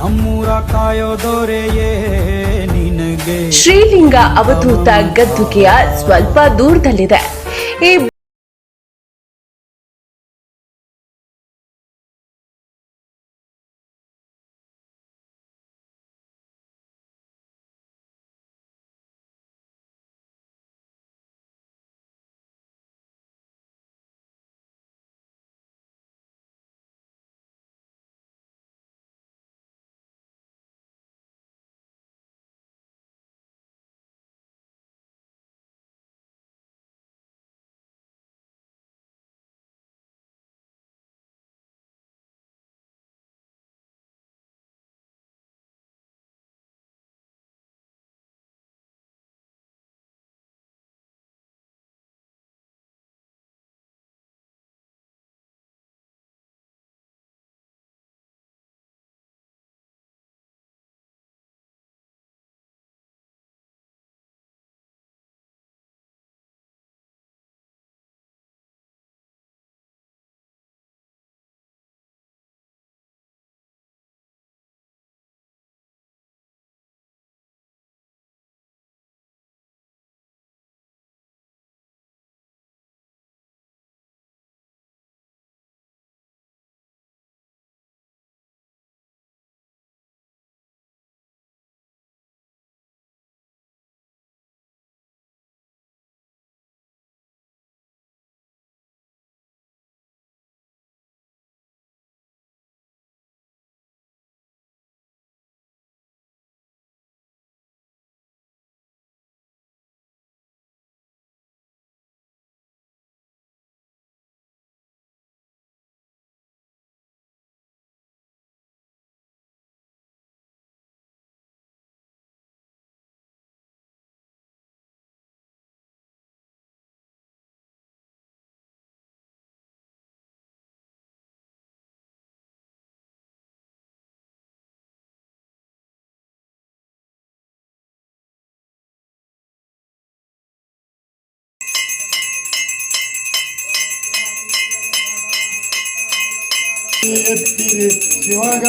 ನಮ್ಮೂರ ಕಾಯೋದೊರೆಯೇ ನಿನಗೆ. ಶ್ರೀಲಿಂಗ ಅವಧೂತ ಗದ್ದುಗೆಯ ಸ್ವಲ್ಪ ದೂರದಲ್ಲಿದೆ. ಈ ಎತ್ತಿರಿ ಶಿವಗ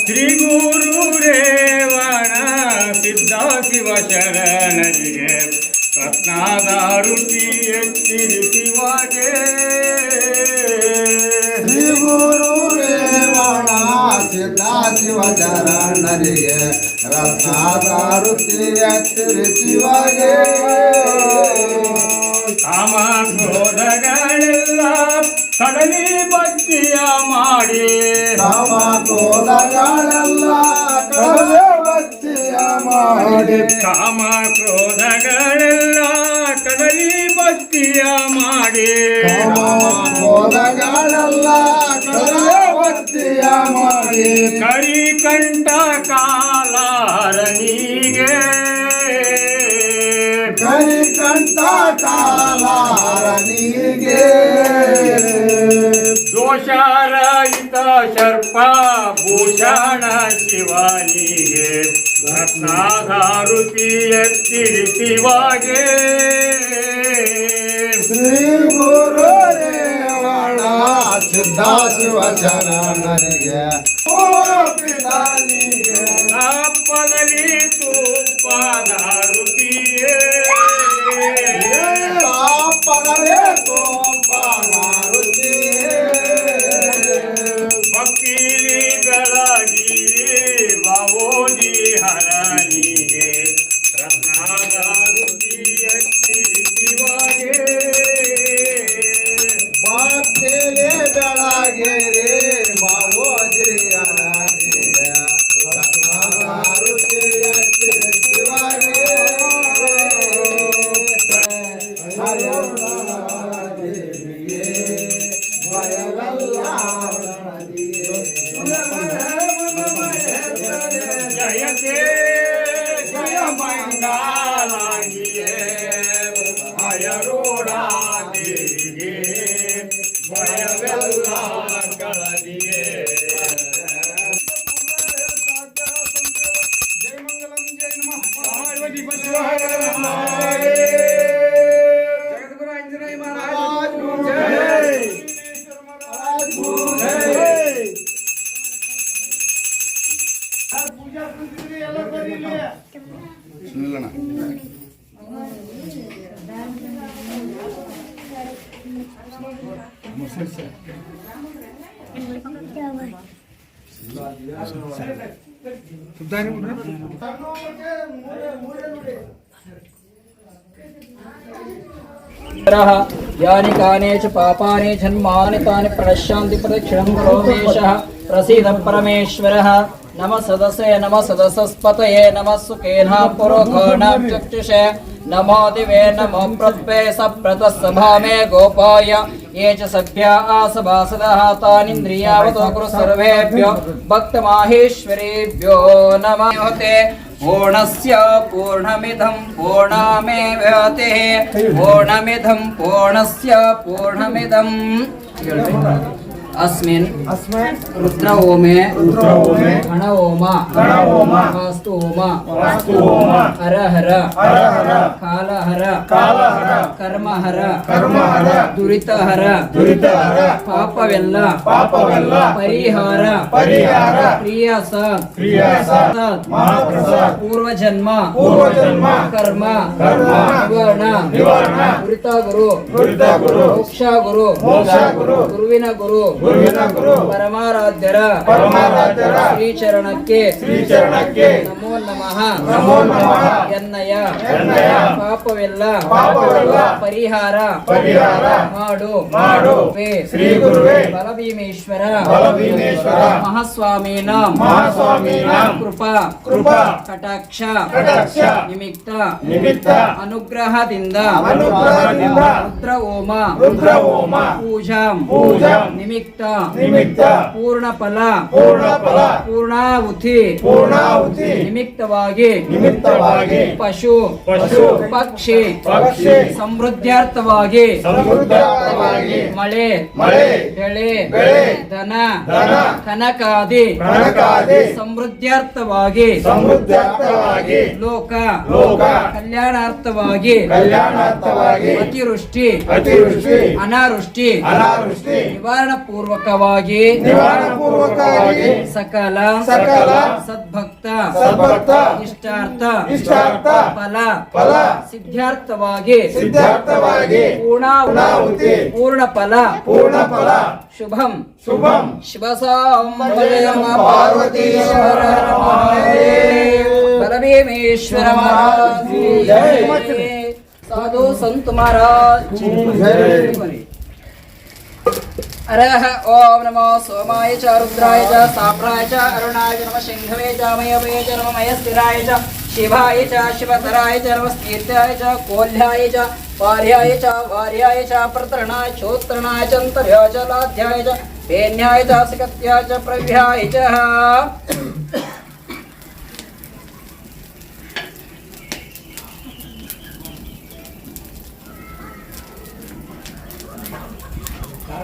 ಶ್ರೀ ಗುರು ರೇವಣ ಸಿದ್ಧ ಶಿವ ಶರಣರಿಗೆ ರತ್ನಾದ ರುಚಿ ಎತ್ತಿರಿ ಶಿವಗೆ ಶ್ರೀ ಗುರು ರೇವಣ ಸಿದ್ಧ ಶಿವ ಶರಣರಿಗೆ ರತ್ನಾದಾರುತಿ ಎತ್ತಿರಿ ಶಿವಗೆ ಕಾಮ ಕ್ರೋಧಗಳೆಲ್ಲ ಕಡಲಿ ಭಕ್ತಿಯ ಮಾಡಿ. ರಾಮ ಕೋಲಗಳೆಲ್ಲ ಕಡಲೆ ಭಕ್ತಿಯ ಮಾಡಿ. ಕಾಮ ಕ್ರೋಧಗಳೆಲ್ಲ ಕಡಲಿ ಭಕ್ತಿಯ ಮಾಡಿ. ರಾಮ ಕಡಲೆ ಭಕ್ತಿಯ ಮಾಡಿ. ಕರಿಕಂಠ ಕಾಲಾರನಿಗೆ ಕರಿಕಂಠ ಕಾಲಾರನಿಗೆ ದೋಷರಹಿತ ಸರ್ಪ ಭೂಷಣ ಶಿವನಿಗೆ, ರತ್ನಾಧಾರುತಿ ಎತ್ತಿರಿ ಶಿವಗೆ ಶ್ರೀ ಗುರು ರೇವಣ ಸಿದ್ಧ ಶಿವ ಶರಣನಿಗೆ. ಓ ಪಿತಾನಿಗೆ यानि कानि च पापानि जन्मानि तानि प्रणश्यान्ति प्रदक्षिणं करोमेशः प्रसीद परमेश्वरः नमः सदसे नमः सदसस्पतये नमः सुखेनः पुरोघोणां चक्षुषे नमो दिवे नमो प्रत्वे सप्रतः सभामे गोपाय ये च सभ्या आसभासदः तानीन्द्रियावतो भक्तमाहेश्वरेभ्यो नमः। पूर्णस्य पूर्णमिदं पूर्णमिदं पूर्णस्य अस्मिन् अस्मै रुद्र ओमे रुद्र ओमे गण ओम गण ओम वास्तु ओम वास्तु ओम हर हर हर हर काल हर ಕಾಲ ಹರ कर्म हर ಕರ್ಮ ಹರ ದುರಿತ ಹರ ದುರಿತ ಹರ ಪಾಪವೆಲ್ಲ ಪಾಪವೆಲ್ಲ ಪರಿಹಾರ ಪರಿಹಾರ ಪ್ರಿಯ ಸತ್ ಪ್ರಿಯ ಸತ್ ಮಹಾಪ್ರಸಾದ್ ಪೂರ್ವ ಜನ್ಮ ಪೂರ್ವ ಜನ್ಮ ಕರ್ಮ ಕರ್ಮ ನಿವಾರಣ ನಿವಾರಣ ದುರಿತ ಗುರು ದುರಿತ ಗುರು ಮೋಕ್ಷ ಗುರು ಮೋಕ್ಷ ಗುರು ಗುರುವಿನ ಗುರು ಗುರುವಿನ ಗುರು ಪರಮಾರಾಧ್ಯರ. ಪರಮಾರಾಧ್ಯರ. ಶ್ರೀಚರಣಕ್ಕೆ. ಶ್ರೀಚರಣಕ್ಕೆ. ನಮೋ ನಮಃ ನಮೋ ನಮಃ ಎನ್ನಯ. ಎನ್ನಯ. ಪಾಪವೆಲ್ಲ. ಪಾಪವೆಲ್ಲ. ಪರಿಹಾರ. ಪರಿಹಾರ. ಮಾಡು. ಮಾಡು. ಶ್ರೀ ಗುರುವೇ. ಬಲಭೀಮೇಶ್ವರ. ಬಲಭೀಮೇಶ್ವರ. ಮಹಾಸ್ವಾಮೀನ. ಮಹಾಸ್ವಾಮೀನ. ಕೃಪಾ. ಕೃಪಾ. ಕಟಾಕ್ಷ. ಕಟಾಕ್ಷ. ನಿಮಿತ್ತ. ನಿಮಿತ್ತ. ಅನುಗ್ರಹದಿಂದ. ಅನುಗ್ರಹದಿಂದ. ರುದ್ರ ಓಮ ರುದ್ರ ಓಮ ಪೂಜಾಂ. ಪೂಜಾಂ. ನಿಮಿತ್ತ. ನಿಮಿತ್ತ. ಪೂರ್ಣ ಫಲ. ಪೂರ್ಣ ಫಲ. ಪೂರ್ಣಾಹುತಿ. ಪೂರ್ಣಾಹುತಿ. ನಿಮಿತ್ತವಾಗಿ. ನಿಮಿತ್ತವಾಗಿ. ಪಶು. ಪಶು. ಪಕ್ಷಿ. ಪಕ್ಷಿ. ಸಮೃದ್ಧಾರ್ಥವಾಗಿ. ಸಮೃದ್ಧಾರ್ಥವಾಗಿ. ಮಳೆ. ಮಳೆ. ಬೆಳೆ. ಬೆಳೆ. ಧನ. ಧನ. ಕನಕಾದಿ. ಕನಕಾದಿ. ಸಮೃದ್ಧಾರ್ಥವಾಗಿ. ಸಮೃದ್ಧಾರ್ಥವಾಗಿ. ಲೋಕ. ಲೋಕ. ಕಲ್ಯಾಣಾರ್ಥವಾಗಿ. ಕಲ್ಯಾಣಾರ್ಥವಾಗಿ. ಅತಿವೃಷ್ಟಿ. ಅತಿವೃಷ್ಟಿ. ಅನಾವೃಷ್ಟಿ. ಅನಾವೃಷ್ಟಿ. ನಿವಾರಣ ಪೂರ್ವಕವಾಗಿ ಸಕಲ ಸಕಲ ಸದ್ಭಕ್ತ ಸದ್ಭಕ್ತ ಇಷ್ಟಾರ್ಥ ಇಷ್ಟಾರ್ಥ ಫಲ ಫಲ ಸಿದ್ಧಾರ್ಥವಾಗಿ ಸಿದ್ಧಾರ್ಥವಾಗಿ ಪೂರ್ಣಾಹುತಿ ಪೂರ್ಣ ಫಲ ಪೂರ್ಣ ಫಲ ಶುಭಂ. ಶುಭಂ ಶಿವಸಾಂಬಯಮ ಪಾರ್ವತೀಶ್ವರ ಬಲಭೀಮೇಶ್ವರ ಮಹಾರಾಜ್ ಕಿ ಜೈ. ಸಾಧು ಸಂತ ಮಹಾರಾಜ್ अरह, ओम नमो सोमाय च, रुद्राय च साप्राय च, अरुणाय च, नमः सिंहवे च मयवे च, नमः मयस्थिराय च, शिवाय च, शिवतराय च नमस्कीर्त्याय च कोल्याय च, वार्याय च वार्याय च प्रतृणाय चोत्रणाय च अन्तर्याय च पेन्याय च सकत्याय च प्रव्याय च।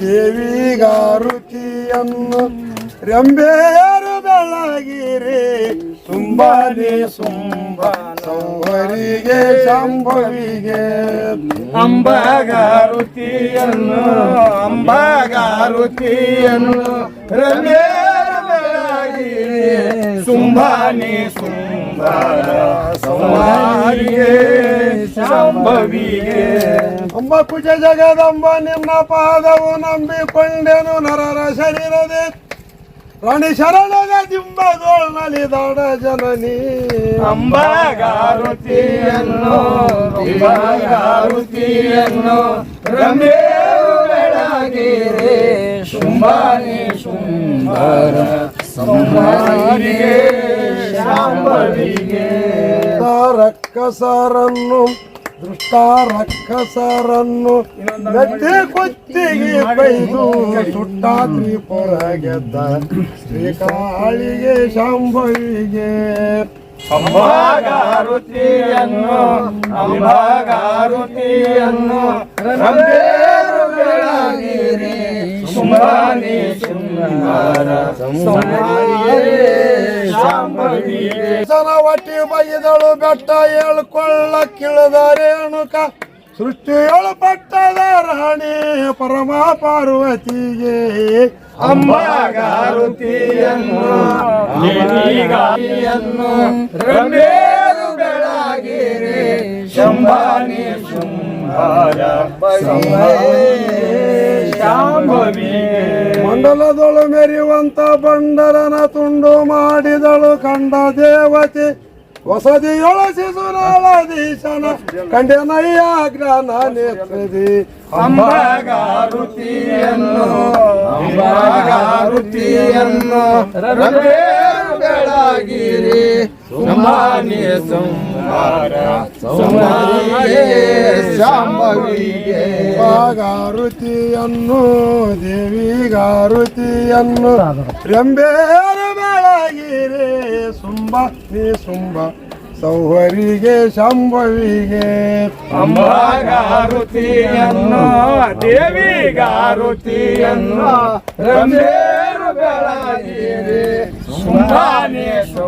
ದೇವಿಗಾರುತಿಯನ್ನು ರೆಂಬೇರು ಬೆಳಗಿರಿ. ತುಂಬಾನೇ ಸುಂಬ ಅಂಬ ಶಂಭವಿಗೆ ಅಂಬಗಾರುತಿಯನ್ನು ಅಂಬಗಾರುತಿಯನ್ನು ರೆಂಬೇರು ಬೆಳಗಿರಿ ಸುಂಬಾನೇ ಸೋಮಾರಿಗೆ ಶಾಂಭವಿಗೆ ಅಮ್ಮ ಅಂಬ ಕುಜ ಜಗದಂಬ ನಿನ್ನ ಪಾದವು ನಂಬಿಕೊಂಡೆನು ನರರ ಶರೀರದೆ. ರಾಣಿ ಶರಣದ ದಿಂಬದೋಳ್ನಲ್ಲಿ ದಾಡ ಜನನಿ. ಅಂಬಗಾರುತಿಯನ್ನು ಅಂಬಗಾರುತಿಯನ್ನು ರಮೇರು ಬೆಳಗಿರೆ. ಶುಂಭಾನಿ ಶುಂಭರ ಸಂಹಾರಿಗೆ ಶಾಂಭವಿಗೆ ರಕ್ಕಸರನ್ನು ದುಷ್ಟ ರಕ್ಕಸರನ್ನು ಗದ್ದೆ ಕೊತ್ತಿಗೆ ಬೈದು ಸುಟ್ಟ ತ್ರಿಪುರ ಗೆದ್ದ ಶ್ರೀಕಾಳಿಗೆ ಶಾಂಭವಿಗೆ ಅಂಬಾಗಾರುತಿಯನ್ನು ಅಂಬಾಗಾರುತಿಯನ್ನು ಬೆಳಗಿರಿ. ಸುಮಾರ ಜನ ಒಟ್ಟಿ ಬೈದಳು ಬೆಟ್ಟ ಹೇಳ್ಕೊಳ್ಳ ಕಿಳದಾರೇಣುಕ ಸೃಷ್ಟಿಯೊಳು ಪಟ್ಟದ ರಾಣಿ ಪರಮ ಪಾರ್ವತಿಗೆ ಅಂಬಾಗಾರುತಿಯನ್ನು ರಂಬೇರು ಬೆಳಗಿರಿ. ಶಂಭಾನಿ ಶುಂಭಾರ ಮಂಡಲದೊಳು ಮೆರೆಯುವಂತ ಬಂಡರನ ತುಂಡು ಮಾಡಿದಳು ಕಂಡ ದೇವತೆ. ಹೊಸದಿಯೊಳ ಶಿಶುನಾಳದೀಶನ ಕಂಡೆನಯ್ಯ ಜ್ಞಾನ ನೇತ್ರದಿ. ಅಂಬಾಗಾರುತಿಯನ್ನು ಅಂಬಾಗಾರುತಿಯನ್ನು ಬೆಳಗಿರಿ. ಸುಮಾನಿ ಸಂಹಾರೇ ಶಾಂಭವಿಗೆ ಭಾಗಾರುತಿಯನ್ನು ದೇವಿಗಾರುತಿಯನ್ನು ರೆಂಬೇರು ಬೆಳಗಿರಿ ಸುಂಬ ನೀ ಸುಂಬ ಸೌಹರಿಗೆ ಶಂಭವಿಗೆ ಅಂಬಗಾರುತಿಯನ್ನು ದೇವಿಗಾರುತಿಯನ್ನು ರಂಬೇರು ಬೆಳಗಿರಿ ಶುಂಭಾನಿ ಶುಂಭಾನ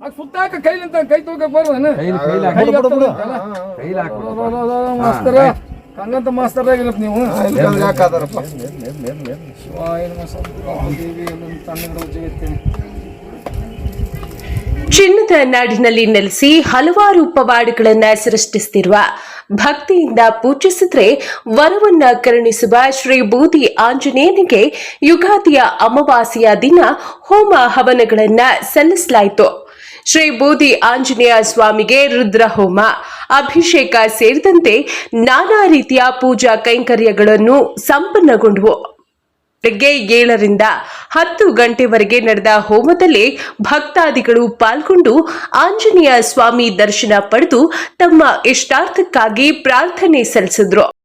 ಸುತ್ತಾಕ ಕೈಲಿಂತ ಕೈ ತೊಳ್ಕ ಬರುವನ ಮಾಸ್ತರ. ಹಂಗಂತ ಮಾಸ್ತರ್ ಆಗಿರಪ್ಪ ನೀವು. ಯಾಕಾದಾರಪ್ಪ ಚಿನ್ನದ ನಾಡಿನಲ್ಲಿ ನೆಲೆಸಿ ಹಲವಾರು ಪವಾಡಗಳನ್ನ ಸೃಷ್ಟಿಸುತ್ತಿರುವ ಭಕ್ತಿಯಿಂದ ಪೂಜಿಸಿದ್ರೆ ವರವನ್ನ ಕರುಣಿಸುವ ಶ್ರೀ ಬೂದಿ ಆಂಜನೇಯನಿಗೆ ಯುಗಾದಿಯ ಅಮಾವಾಸ್ಯೆಯ ದಿನ ಹೋಮ ಹವನಗಳನ್ನ ಸಲ್ಲಿಸಲಾಯಿತು. ಶ್ರೀ ಬೂದಿ ಆಂಜನೇಯ ಸ್ವಾಮಿಗೆ ರುದ್ರಹೋಮ ಅಭಿಷೇಕ ಸೇರಿದಂತೆ ನಾನಾ ರೀತಿಯ ಪೂಜಾ ಕೈಂಕರ್ಯಗಳನ್ನು ಸಂಪನ್ನಗೊಂಡವು ಬೆಳಗ್ಗೆ ಏಳರಿಂದ ಹತ್ತು ಗಂಟೆವರೆಗೆ ನಡೆದ ಹೋಮದಲ್ಲಿ ಭಕ್ತಾದಿಗಳು ಪಾಲ್ಗೊಂಡು ಆಂಜನೇಯ ಸ್ವಾಮಿ ದರ್ಶನ ಪಡೆದು ತಮ್ಮ ಇಷ್ಟಾರ್ಥಕ್ಕಾಗಿ ಪ್ರಾರ್ಥನೆ ಸಲ್ಲಿಸಿದ್ರು.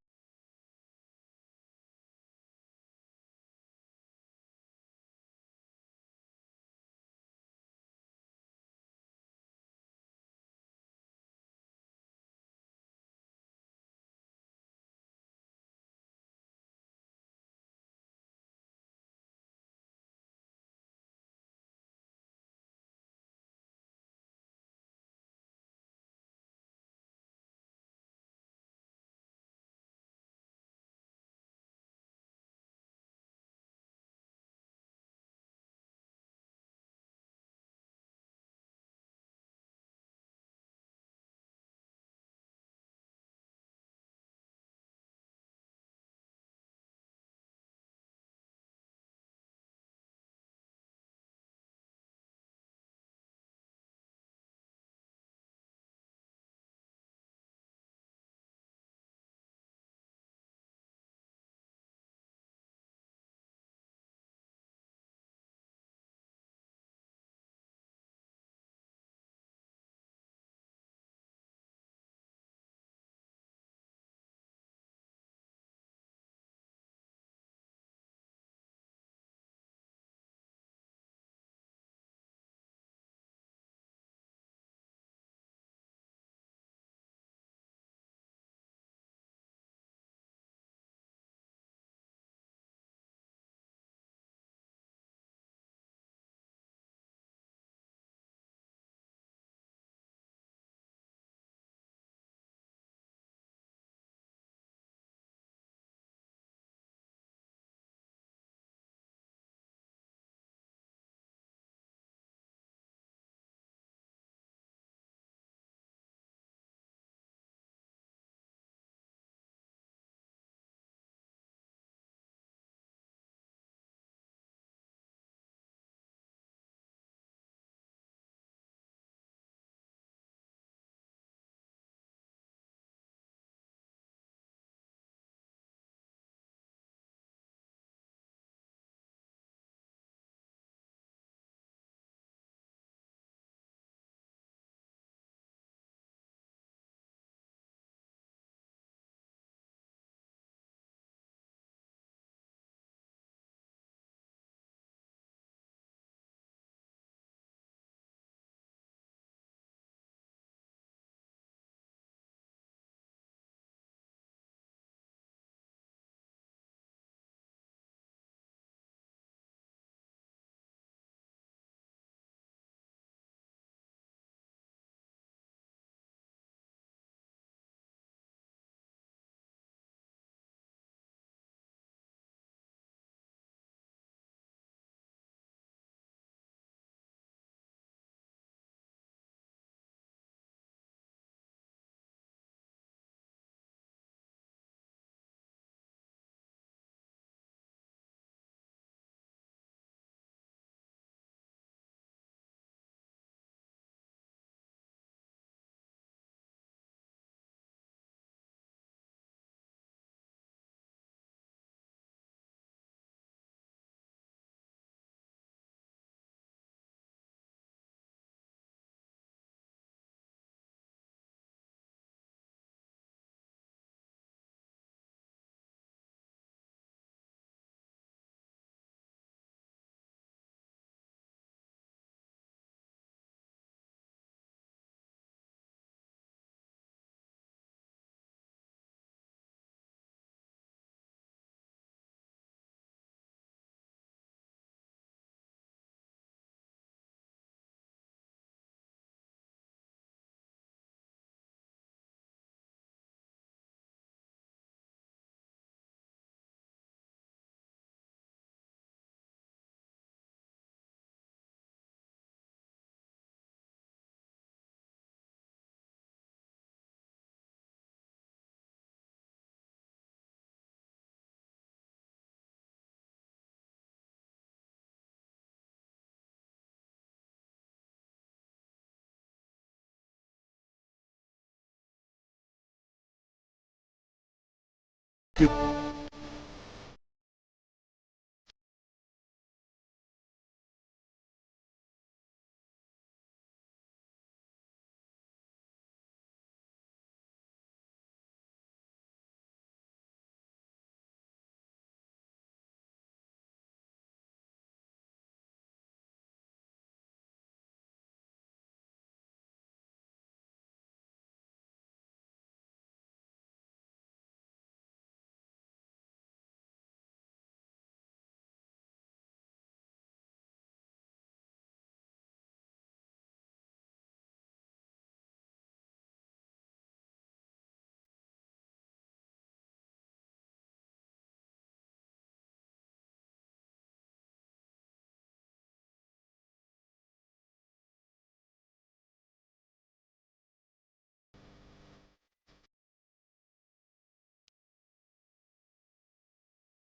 you.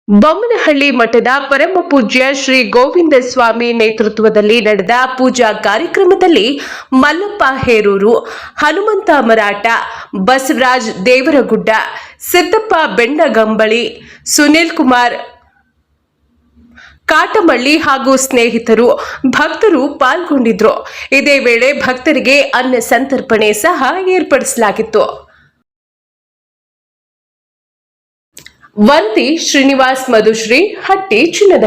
ಬೊಮ್ಮನಹಳ್ಳಿ ಮಠದ ಪರಮ ಪೂಜ್ಯ ಶ್ರೀ ಗೋವಿಂದ ಸ್ವಾಮಿ ನೇತೃತ್ವದಲ್ಲಿ ನಡೆದ ಪೂಜಾ ಕಾರ್ಯಕ್ರಮದಲ್ಲಿ ಮಲ್ಲಪ್ಪ ಹೇರೂರು, ಹನುಮಂತ ಮರಾಠ, ಬಸವರಾಜ್ ದೇವರಗುಡ್ಡ, ಸಿದ್ದಪ್ಪ ಬೆಂಡಗಂಬಳಿ ಸುನೀಲ್ ಕುಮಾರ್ ಕಾಟಮಳ್ಳಿ ಹಾಗೂ ಸ್ನೇಹಿತರು ಭಕ್ತರು ಪಾಲ್ಗೊಂಡಿದ್ರು. ಇದೇ ವೇಳೆ ಭಕ್ತರಿಗೆ ಅನ್ನ ಸಂತರ್ಪಣೆ ಸಹ ಏರ್ಪಡಿಸಲಾಗಿತ್ತು. ವರದಿ ಶ್ರೀನಿವಾಸ್ ಮಧುಶ್ರೀ ಹಟ್ಟಿ ಚಿನ್ನದ